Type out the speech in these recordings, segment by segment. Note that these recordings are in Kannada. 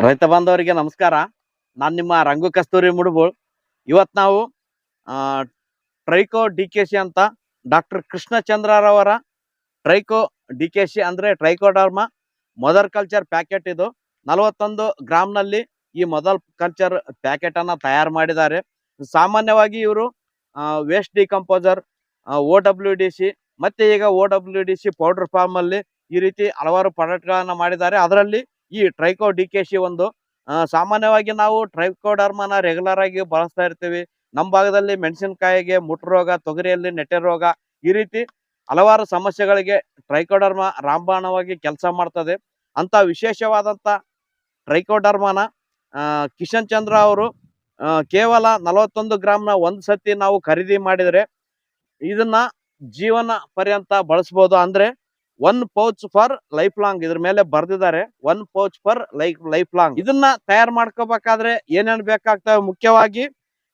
ರೈತ ಬಾಂಧವರಿಗೆ ನಮಸ್ಕಾರ. ನಾನು ನಿಮ್ಮ ರಂಗು ಕಸ್ತೂರಿ ಮುಡುಬೋಳ್ ಇವತ್ತು ನಾವು ಟ್ರೈಕೋ ಡಿ ಕೆ ಸಿ ಅಂತ ಡಾಕ್ಟರ್ ಕೃಷ್ಣಚಂದ್ರರವರ ಟ್ರೈಕೋ ಡಿ ಕೆ ಸಿ ಅಂದರೆ ಟ್ರೈಕೋಡರ್ಮ ಮದರ್ ಕಲ್ಚರ್ ಪ್ಯಾಕೆಟ್ ಇದು. ನಲವತ್ತೊಂದು ಗ್ರಾಮ್ನಲ್ಲಿ ಈ ಮೊದಲ್ ಕಲ್ಚರ್ ಪ್ಯಾಕೆಟ್ ಅನ್ನ ತಯಾರು ಮಾಡಿದ್ದಾರೆ. ಸಾಮಾನ್ಯವಾಗಿ ಇವರು waste decomposer O W D C ಮತ್ತೆ ಈಗ O W D C powder form ಅಲ್ಲಿ ಈ ರೀತಿ ಹಲವಾರು ಪ್ರಾಡಕ್ಟ್ಗಳನ್ನು ಮಾಡಿದ್ದಾರೆ. ಅದರಲ್ಲಿ ಈ ಟ್ರೈಕೋ ಡಿ ಕೆ ಸಿ ಒಂದು ಸಾಮಾನ್ಯವಾಗಿ ನಾವು ಟ್ರೈಕೋಡರ್ಮನ ರೆಗ್ಯುಲರ್ ಆಗಿ ಬಳಸ್ತಾ ಇರ್ತೀವಿ. ನಮ್ಮ ಭಾಗದಲ್ಲಿ ಮೆಣಸಿನಕಾಯಿಗೆ ಮುಟ್ಟು ರೋಗ, ತೊಗರಿಯಲ್ಲಿ ನೆಟ್ಟೆ ರೋಗ ಈ ರೀತಿ ಹಲವಾರು ಸಮಸ್ಯೆಗಳಿಗೆ ಟ್ರೈಕೋಡರ್ಮ ರಾಮಬಾಣವಾಗಿ ಕೆಲಸ ಮಾಡ್ತದೆ. ಅಂತ ವಿಶೇಷವಾದಂತ ಟ್ರೈಕೋಡರ್ಮನ ಕಿಶನ್ ಚಂದ್ರ ಅವರು ಕೇವಲ ನಲವತ್ತೊಂದು ಗ್ರಾಮ್ನ ಒಂದು ಸತಿ ನಾವು ಖರೀದಿ ಮಾಡಿದರೆ ಇದನ್ನ ಜೀವನ ಪರ್ಯಂತ ಬಳಸ್ಬೋದು. ಅಂದ್ರೆ one pouch for life long ಇದ್ರ ಮೇಲೆ ಬರ್ದಿದ್ದಾರೆ. One pouch for life life long ಇದನ್ನ ತಯಾರು ಮಾಡ್ಕೋಬೇಕಾದ್ರೆ ಏನೇನು ಬೇಕಾಗ್ತವೆ ಮುಖ್ಯವಾಗಿ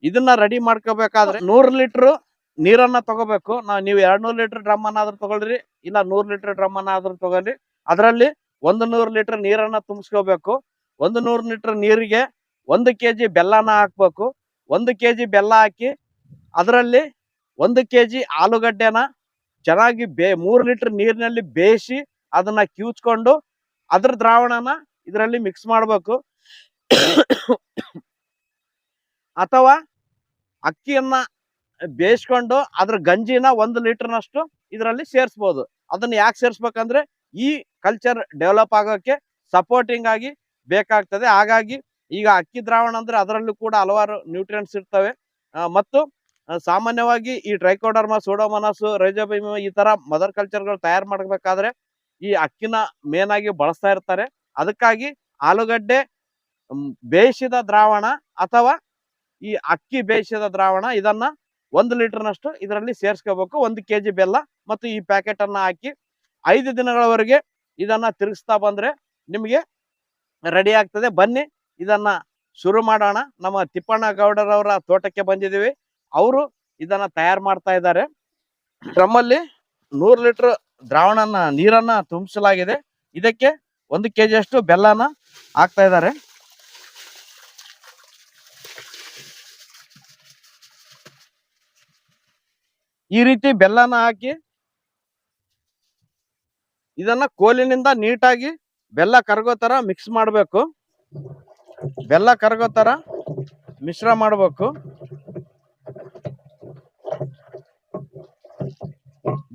ಇದನ್ನ ರೆಡಿ ಮಾಡ್ಕೋಬೇಕಾದ್ರೆ ನೂರ್ ಲೀಟರ್ ನೀರನ್ನ ತಗೋಬೇಕು. ನಾವು ನೀವು ಎರಡ್ ನೂರ್ ಲೀಟರ್ ಡ್ರಮ್ ಅನ್ನಾದ್ರೂ ತಗೊಳ್ರಿ ಇಲ್ಲ ನೂರ್ ಲೀಟರ್ ಡ್ರಮ್ ಅನ್ನಾದ್ರೂ ತಗೊಳ್ರಿ. ಅದರಲ್ಲಿ ಒಂದು ನೂರ್ ಲೀಟರ್ ನೀರನ್ನ ತುಂಬಿಸ್ಕೋಬೇಕು. ಒಂದು ನೂರ್ ಲೀಟರ್ ನೀರಿಗೆ ಒಂದು ಕೆಜಿ ಬೆಲ್ಲನ ಹಾಕ್ಬೇಕು. ಒಂದು ಕೆಜಿ ಬೆಲ್ಲ ಹಾಕಿ ಅದರಲ್ಲಿ ಒಂದು ಕೆಜಿ ಆಲೂಗಡ್ಡೆನ ಚೆನ್ನಾಗಿ ಬೇ, ಮೂರು ಲೀಟರ್ ನೀರಿನಲ್ಲಿ ಬೇಯಿಸಿ ಅದನ್ನ ಕಿವುಚ್ಕೊಂಡು ಅದ್ರ ದ್ರಾವಣನ ಇದರಲ್ಲಿ ಮಿಕ್ಸ್ ಮಾಡಬೇಕು. ಅಥವಾ ಅಕ್ಕಿಯನ್ನ ಬೇಯಿಸ್ಕೊಂಡು ಅದ್ರ ಗಂಜಿನ ಒಂದು ಲೀಟರ್ನಷ್ಟು ಇದರಲ್ಲಿ ಸೇರಿಸ್ಬೋದು. ಅದನ್ನ ಯಾಕೆ ಸೇರಿಸ್ಬೇಕಂದ್ರೆ ಈ ಕಲ್ಚರ್ ಡೆವಲಪ್ ಆಗೋಕ್ಕೆ ಸಪೋರ್ಟಿಂಗ್ ಆಗಿ ಬೇಕಾಗ್ತದೆ. ಹಾಗಾಗಿ ಈಗ ಅಕ್ಕಿ ದ್ರಾವಣ ಅಂದ್ರೆ ಅದರಲ್ಲೂ ಕೂಡ ಹಲವಾರು ನ್ಯೂಟ್ರಿಯೆಂಟ್ಸ್ ಇರ್ತವೆ. ಮತ್ತು ಸಾಮಾನ್ಯವಾಗಿ ಈ ಟ್ರೈಕೋಡರ್ಮ ಸೋಡೋಮನಸ್ ರೈಜೋಬಿಮ ಈ ತರ ಮದರ್ ಕಲ್ಚರ್ಗಳು ತಯಾರು ಮಾಡಬೇಕಾದ್ರೆ ಈ ಅಕ್ಕಿನ ಮೇನ್ ಆಗಿ ಬಳಸ್ತಾ ಇರ್ತಾರೆ. ಅದಕ್ಕಾಗಿ ಆಲೂಗಡ್ಡೆ ಬೇಯಿಸಿದ ದ್ರಾವಣ ಅಥವಾ ಈ ಅಕ್ಕಿ ಬೇಯಿಸಿದ ದ್ರಾವಣ ಇದನ್ನ ಒಂದು ಲೀಟರ್ನಷ್ಟು ಇದರಲ್ಲಿ ಸೇರಿಸ್ಕೋಬೇಕು. ಒಂದು ಕೆ ಜಿ ಬೆಲ್ಲ ಮತ್ತು ಈ ಪ್ಯಾಕೆಟ್ ಅನ್ನ ಹಾಕಿ ಐದು ದಿನಗಳವರೆಗೆ ಇದನ್ನ ತಿರುಗಿಸ್ತಾ ಬಂದ್ರೆ ನಿಮಗೆ ರೆಡಿ ಆಗ್ತದೆ. ಬನ್ನಿ, ಇದನ್ನ ಶುರು ಮಾಡೋಣ. ನಮ್ಮ ತಿಪ್ಪಣ್ಣ ಗೌಡರವರ ತೋಟಕ್ಕೆ ಬಂದಿದ್ದೀವಿ. ಅವರು ಇದನ್ನ ತಯಾರು ಮಾಡ್ತಾ ಇದ್ದಾರೆ. ಡ್ರಮ್ಮಲ್ಲಿ ನೂರು ಲೀಟರ್ ದ್ರಾವಣನ, ನೀರನ್ನ ತುಂಬಿಸಲಾಗಿದೆ. ಇದಕ್ಕೆ ಒಂದು ಕೆಜಿ ಅಷ್ಟು ಬೆಲ್ಲನ ಹಾಕ್ತಾ ಇದ್ದಾರೆ. ಈ ರೀತಿ ಬೆಲ್ಲನ ಹಾಕಿ ಇದನ್ನ ಕೋಲಿನಿಂದ ನೀಟಾಗಿ ಬೆಲ್ಲ ಕರಗೋ ತರ ಮಿಕ್ಸ್ ಮಾಡಬೇಕು. ಬೆಲ್ಲ ಕರಗೋ ತರ ಮಿಶ್ರ ಮಾಡಬೇಕು.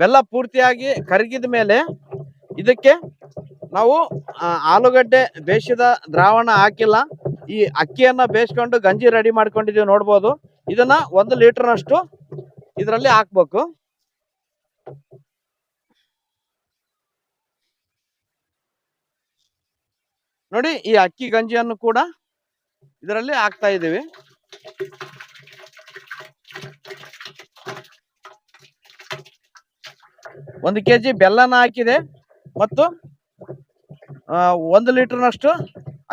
ಬೆಲ್ಲ ಪೂರ್ತಿಯಾಗಿ ಕರಗಿದ ಮೇಲೆ ಇದಕ್ಕೆ ನಾವು ಆಲೂಗಡ್ಡೆ ಬೇಯಿಸಿದ ದ್ರಾವಣ ಹಾಕಿಲ್ಲ. ಈ ಅಕ್ಕಿಯನ್ನ ಬೇಯಿಸ್ಕೊಂಡು ಗಂಜಿ ರೆಡಿ ಮಾಡ್ಕೊಂಡಿದೀವಿ ನೋಡ್ಬೋದು. ಇದನ್ನ ಒಂದು ಲೀಟರ್ನಷ್ಟು ಇದರಲ್ಲಿ ಹಾಕ್ಬೇಕು. ನೋಡಿ ಈ ಅಕ್ಕಿ ಗಂಜಿಯನ್ನು ಕೂಡ ಇದರಲ್ಲಿ ಹಾಕ್ತಾ ಇದ್ದೀವಿ. ಒಂದು ಕೆ ಜಿ ಬೆಲ್ಲನ ಹಾಕಿದೆ ಮತ್ತು ಒಂದು ಲೀಟರ್ನಷ್ಟು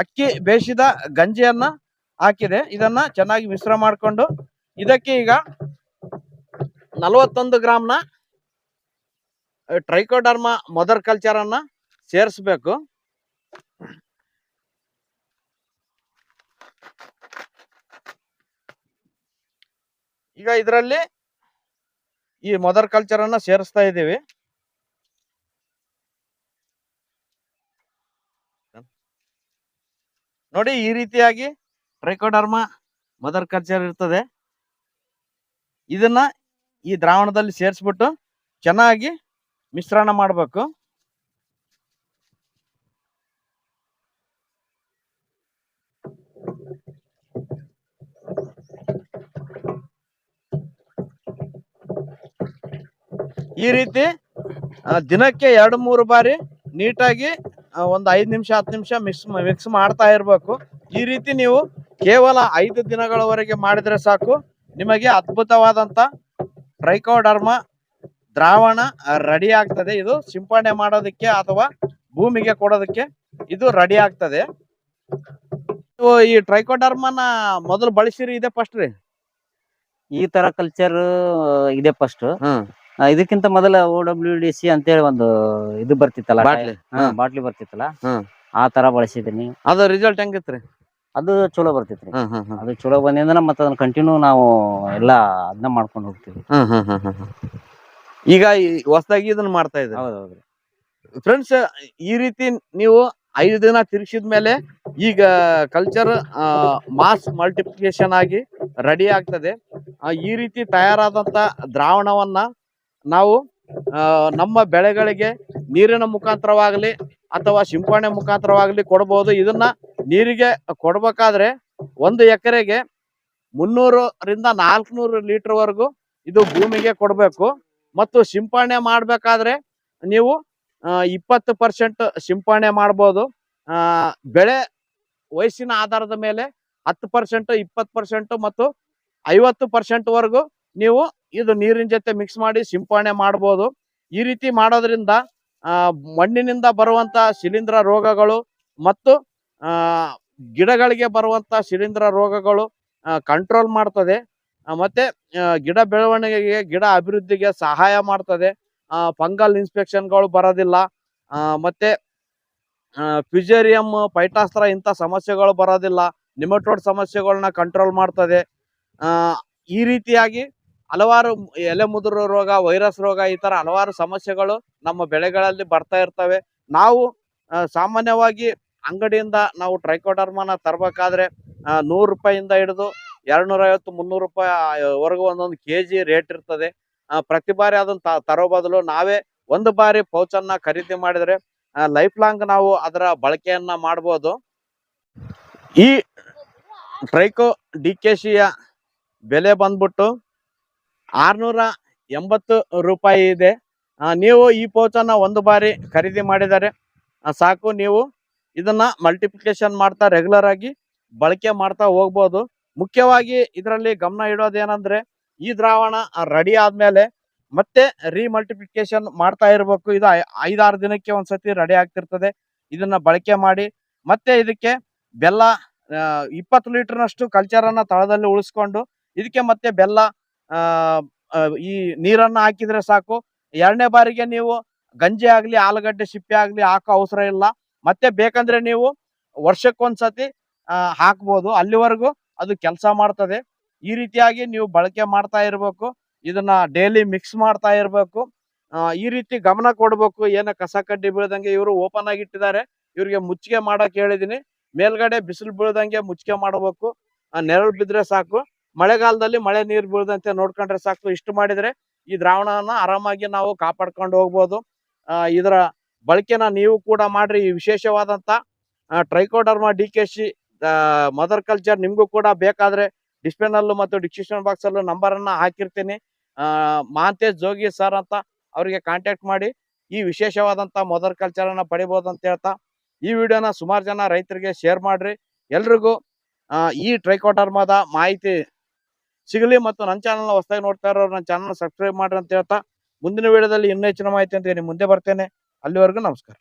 ಅಕ್ಕಿ ಬೇಯಿಸಿದ ಗಂಜಿಯನ್ನ ಹಾಕಿದೆ. ಇದನ್ನ ಚೆನ್ನಾಗಿ ಮಿಶ್ರ ಮಾಡಿಕೊಂಡು, ಇದಕ್ಕೆ ಈಗ ನಲವತ್ತೊಂದು ಗ್ರಾಮ್ನ ಟ್ರೈಕೋಡರ್ಮ ಮದರ್ ಕಲ್ಚರ್ ಅನ್ನ ಸೇರಿಸ್ಬೇಕು. ಈಗ ಇದರಲ್ಲಿ ಈ ಮದರ್ ಕಲ್ಚರ್ ಅನ್ನ ಸೇರಿಸ್ತಾ ಇದ್ದೀವಿ. ನೋಡಿ ಈ ರೀತಿಯಾಗಿ ಟ್ರೈಕೋಡರ್ಮ ಮದರ್ ಕಲ್ಚರ್ ಇರ್ತದೆ. ಇದನ್ನ ಈ ದ್ರಾವಣದಲ್ಲಿ ಸೇರಿಸ್ಬಿಟ್ಟು ಚೆನ್ನಾಗಿ ಮಿಶ್ರಣ ಮಾಡಬೇಕು. ಈ ರೀತಿ ದಿನಕ್ಕೆ ಎರಡು ಮೂರು ಬಾರಿ ನೀಟಾಗಿ ಒಂದು ಐದು ನಿಮಿಷ ಹತ್ತು ನಿಮಿಷ ಮಿಕ್ಸ್ ಮಿಕ್ಸ್ ಮಾಡ್ತಾ ಇರಬೇಕು. ಈ ರೀತಿ ನೀವು ಕೇವಲ ಐದು ದಿನಗಳವರೆಗೆ ಮಾಡಿದರೆ ಸಾಕು. ನಿಮಗೆ ಅದ್ಭುತವಾದಂಥ ಟ್ರೈಕೋಡರ್ಮ ದ್ರಾವಣ ರೆಡಿ ಆಗ್ತದೆ. ಇದು ಸಿಂಪಡಣೆ ಮಾಡೋದಕ್ಕೆ ಅಥವಾ ಭೂಮಿಗೆ ಕೊಡೋದಕ್ಕೆ ಇದು ರೆಡಿ ಆಗ್ತದೆ. ಈ ಟ್ರೈಕೋಡರ್ಮನ ಮೊದಲು ಬಳಸಿರಿ ಇದೆ ಫಸ್ಟ್ ರೀ? ಈ ತರ ಕಲ್ಚರ್ ಇದೆ ಫಸ್ಟ್ ಇದಕ್ಕಿಂತ ಮೊದಲ ಓ ಡಬ್ಲ್ಯೂ ಡಿ ಸಿ ಅಂತೇಳಿ ಒಂದು ಇದು ಬರ್ತಿತ್ತಲ್ಲ ಬಾಟ್ಲಿ. ಹಾ, ಬಾಟ್ಲಿ ಬರ್ತಿತ್ತಲ್ಲ. ಆ ತರ ಬಳಸಿದೀನಿ ಅದ ರಿಸಲ್ಟ್ ಹೆಂಗಿತ್ರಿ? ಅದು ಚಲೋ ಬರ್ತಿತ್ರಿ. ಹ್ಮ್ ಹ್ಮ್ ಹ್ಮ್ ಅದು ಚಲೋ ಬಂದಿಂದ ಮತ್ತೆ ಅದನ್ನ ಕಂಟಿನ್ಯೂ ನಾವು ಎಲ್ಲಾ ಅದನ್ನ ಮಾಡ್ಕೊಂಡು ಹೋಗ್ತೀವಿ. ಹ್ಮ್ ಹ್ಮ್ ಹ್ಮ್ ಹ್ಮ್ ಹ್ಮ್. ಈಗ ಈ ಹೊಸದಾಗಿ ಇದನ್ನ ಮಾಡ್ತಾ ಇದ್ದಾರೆ. ಹೌದೌದ್ರಿ. ಫ್ರೆಂಡ್ಸ್ ಈ ರೀತಿ ನೀವು ಐದು ದಿನ ತಿರುಗಿಸಿದ ಮೇಲೆ ಈಗ ಕಲ್ಚರ್ ಮಾಸ್ ಮಲ್ಟಿಪ್ಲಿಕೇಶನ್ ಆಗಿ ರೆಡಿ ಆಗ್ತದೆ. ಆ, ಈ ರೀತಿ ತಯಾರಾದಂತ ದ್ರಾವಣವನ್ನ ನಾವು ನಮ್ಮ ಬೆಳೆಗಳಿಗೆ ನೀರಿನ ಮುಖಾಂತರವಾಗಲಿ ಅಥವಾ ಸಿಂಪಡಣೆ ಮುಖಾಂತರವಾಗಲಿ ಕೊಡಬಹುದು ಇದನ್ನ ನೀರಿಗೆ ಕೊಡಬೇಕಾದ್ರೆ ಒಂದು ಎಕರೆಗೆ ಮುನ್ನೂರರಿಂದ ನಾಲ್ಕುನೂರು ಲೀಟರ್ ವರೆಗೂ ಇದು ಭೂಮಿಗೆ ಕೊಡಬೇಕು. ಮತ್ತು ಸಿಂಪಡಣೆ ಮಾಡಬೇಕಾದ್ರೆ ನೀವು ಇಪ್ಪತ್ತು ಪರ್ಸೆಂಟ್ ಸಿಂಪಡಣೆ ಮಾಡ್ಬೋದು. ಬೆಳೆ ವಯಸ್ಸಿನ ಆಧಾರದ ಮೇಲೆ ಹತ್ತು ಪರ್ಸೆಂಟ್ ಇಪ್ಪತ್ತು ಪರ್ಸೆಂಟ್ ಮತ್ತು ಐವತ್ತು ಪರ್ಸೆಂಟ್ ವರೆಗೂ ನೀವು ಇದು ನೀರಿನ ಜೊತೆ ಮಿಕ್ಸ್ ಮಾಡಿ ಸಿಂಪರಣೆ ಮಾಡ್ಬೋದು. ಈ ರೀತಿ ಮಾಡೋದ್ರಿಂದ ಮಣ್ಣಿನಿಂದ ಬರುವಂತ ಶಿಲೀಂಧ್ರ ರೋಗಗಳು ಮತ್ತು ಗಿಡಗಳಿಗೆ ಬರುವಂತ ಶಿಲೀಂಧ್ರ ರೋಗಗಳು ಕಂಟ್ರೋಲ್ ಮಾಡ್ತದೆ. ಮತ್ತೆ ಗಿಡ ಬೆಳವಣಿಗೆಗೆ, ಗಿಡ ಅಭಿವೃದ್ಧಿಗೆ ಸಹಾಯ ಮಾಡ್ತದೆ. ಫಂಗಲ್ ಇನ್ಸ್ಪೆಕ್ಷನ್ಗಳು ಬರೋದಿಲ್ಲ. ಮತ್ತೆ ಫ್ಯುಜೇರಿಯಂ ಪೈಟಾಸ್ತ್ರ ಇಂಥ ಸಮಸ್ಯೆಗಳು ಬರೋದಿಲ್ಲ. ನಿಮಟೋಡ್ ಸಮಸ್ಯೆಗಳನ್ನ ಕಂಟ್ರೋಲ್ ಮಾಡ್ತದೆ. ಈ ರೀತಿಯಾಗಿ ಹಲವಾರು ಎಲೆ ಮುದುರು ರೋಗ, ವೈರಸ್ ರೋಗ ಈ ತರ ಹಲವಾರು ಸಮಸ್ಯೆಗಳು ನಮ್ಮ ಬೆಳೆಗಳಲ್ಲಿ ಬರ್ತಾ ಇರ್ತವೆ. ನಾವು ಸಾಮಾನ್ಯವಾಗಿ ಅಂಗಡಿಯಿಂದ ನಾವು ಟ್ರೈಕೋಡರ್ಮನ ತರಬೇಕಾದ್ರೆ ನೂರು ರೂಪಾಯಿಂದ ಹಿಡಿದು ಎರಡ್ನೂರ ಐವತ್ತು ಮುನ್ನೂರು ರೂಪಾಯಿ ವರೆಗೂ ಒಂದೊಂದು ಕೆ ಜಿ ರೇಟ್ ಇರ್ತದೆ. ಪ್ರತಿ ಬಾರಿ ಅದನ್ನು ತರೋ ಬದಲು ನಾವೇ ಒಂದು ಬಾರಿ ಪೌಚನ್ನ ಖರೀದಿ ಮಾಡಿದರೆ ಲೈಫ್ ಲಾಂಗ್ ನಾವು ಅದರ ಬಳಕೆಯನ್ನ ಮಾಡ್ಬೋದು. ಈ ಟ್ರೈಕೋ ಡಿ ಕೆ ಬೆಲೆ ಬಂದ್ಬಿಟ್ಟು ಆರ್ನೂರ ಎಂಬತ್ತು ರೂಪಾಯಿ ಇದೆ. ನೀವು ಈ ಪೌಚನ್ನು ಒಂದು ಬಾರಿ ಖರೀದಿ ಮಾಡಿದರೆ ಸಾಕು. ನೀವು ಇದನ್ನ ಮಲ್ಟಿಪ್ಲಿಕೇಶನ್ ಮಾಡ್ತಾ ರೆಗ್ಯುಲರ್ ಆಗಿ ಬಳಕೆ ಮಾಡ್ತಾ ಹೋಗ್ಬೋದು. ಮುಖ್ಯವಾಗಿ ಇದರಲ್ಲಿ ಗಮನ ಇಡೋದೇನಂದ್ರೆ ಈ ದ್ರಾವಣ ರೆಡಿ ಆದ್ಮೇಲೆ ಮತ್ತೆ ರೀಮಲ್ಟಿಪ್ಲಿಕೇಶನ್ ಮಾಡ್ತಾ ಇರಬೇಕು. ಇದು ಐದಾರು ದಿನಕ್ಕೆ ಒಂದ್ಸತಿ ರೆಡಿ ಆಗ್ತಿರ್ತದೆ. ಇದನ್ನ ಬಳಕೆ ಮಾಡಿ ಮತ್ತೆ ಇದಕ್ಕೆ ಬೆಲ್ಲ ಇಪ್ಪತ್ತು ಲೀಟರ್ನಷ್ಟು ಕಲ್ಚರನ್ನ ತಳದಲ್ಲಿ ಉಳಿಸ್ಕೊಂಡು, ಇದಕ್ಕೆ ಮತ್ತೆ ಬೆಲ್ಲ ಈ ನೀರನ್ನ ಹಾಕಿದ್ರೆ ಸಾಕು. ಎರಡನೇ ಬಾರಿಗೆ ನೀವು ಗಂಜಿ ಆಗಲಿ, ಆಲೂಗಡ್ಡೆ ಸಿಪ್ಪೆ ಆಗಲಿ ಹಾಕೋ ಅವಸರ ಇಲ್ಲ. ಮತ್ತೆ ಬೇಕಂದ್ರೆ ನೀವು ವರ್ಷಕ್ಕೊಂದ್ಸತಿ ಹಾಕ್ಬೋದು. ಅಲ್ಲಿವರೆಗೂ ಅದು ಕೆಲಸ ಮಾಡ್ತದೆ. ಈ ರೀತಿಯಾಗಿ ನೀವು ಬಳಕೆ ಮಾಡ್ತಾ ಇರಬೇಕು. ಇದನ್ನ ಡೈಲಿ ಮಿಕ್ಸ್ ಮಾಡ್ತಾ ಇರಬೇಕು. ಈ ರೀತಿ ಗಮನ ಕೊಡಬೇಕು. ಏನ ಕಸ ಕಡ್ಡಿ ಬೀಳದಂಗೆ ಇವರು ಓಪನ್ ಆಗಿ ಇಟ್ಟಿದ್ದಾರೆ. ಇವ್ರಿಗೆ ಮುಚ್ಚಿಗೆ ಮಾಡೋಕೆ ಹೇಳಿದ್ದೀನಿ ಮೇಲ್ಗಡೆ ಬಿಸಿಲು ಬೀಳದಂಗೆ ಮುಚ್ಚಿಗೆ ಮಾಡಬೇಕು. ನೆರಳು ಬಿದ್ರೆ ಸಾಕು. ಮಳೆಗಾಲದಲ್ಲಿ ಮಳೆ ನೀರು ಬೀಳದಂತೆ ನೋಡ್ಕೊಂಡ್ರೆ ಸಾಕು. ಇಷ್ಟು ಮಾಡಿದ್ರೆ ಈ ದ್ರಾವಣನ ಆರಾಮಾಗಿ ನಾವು ಕಾಪಾಡ್ಕೊಂಡು ಹೋಗ್ಬೋದು. ಇದರ ಬಳಕೆನ ನೀವು ಕೂಡ ಮಾಡ್ರಿ. ಈ ವಿಶೇಷವಾದಂತ trichoderma D K C mother culture ನಿಮ್ಗೂ ಕೂಡ ಬೇಕಾದ್ರೆ ಡಿಸ್ಪ್ಲೇನಲ್ಲೂ ಮತ್ತು ಡಿಸ್ಕ್ರಿಪ್ಷನ್ ಬಾಕ್ಸ್ ಅಲ್ಲೂ ನಂಬರ್ ಅನ್ನ ಹಾಕಿರ್ತೀನಿ. ಆ, ಮಹಾಂತೇಶ್ ಜೋಗಿ ಸರ್ ಅಂತ ಅವರಿಗೆ ಕಾಂಟ್ಯಾಕ್ಟ್ ಮಾಡಿ ಈ ವಿಶೇಷವಾದಂತ ಮದರ್ ಕಲ್ಚರ್ ಅನ್ನ ಪಡಿಬಹುದು ಅಂತ ಹೇಳ್ತಾ ಈ ವಿಡಿಯೋನ ಸುಮಾರು ಜನ ರೈತರಿಗೆ ಶೇರ್ ಮಾಡ್ರಿ. ಎಲ್ರಿಗೂ ಈ ಟ್ರೈಕೋಟರ್ಮಾದ ಮಾಹಿತಿ ಸಿಗಲಿ ಮತ್ತು ನನ್ನ ಚಾನಲ್ನ ಹೊಸದಾಗಿ ನೋಡ್ತಾ ಇರೋರು ನನ್ನ ಚಾನಲ್ ಸಬ್ಸ್ಕ್ರೈಬ್ ಮಾಡ್ರಿ ಅಂತ ಹೇಳ್ತಾ ಮುಂದಿನ ವಿಡಿಯೋದಲ್ಲಿ ಇನ್ನೂ ಹೆಚ್ಚಿನ ಮಾಹಿತಿ ಅಂತ ಮುಂದೆ ಬರ್ತೇನೆ. ಅಲ್ಲಿವರೆಗೂ ನಮಸ್ಕಾರ.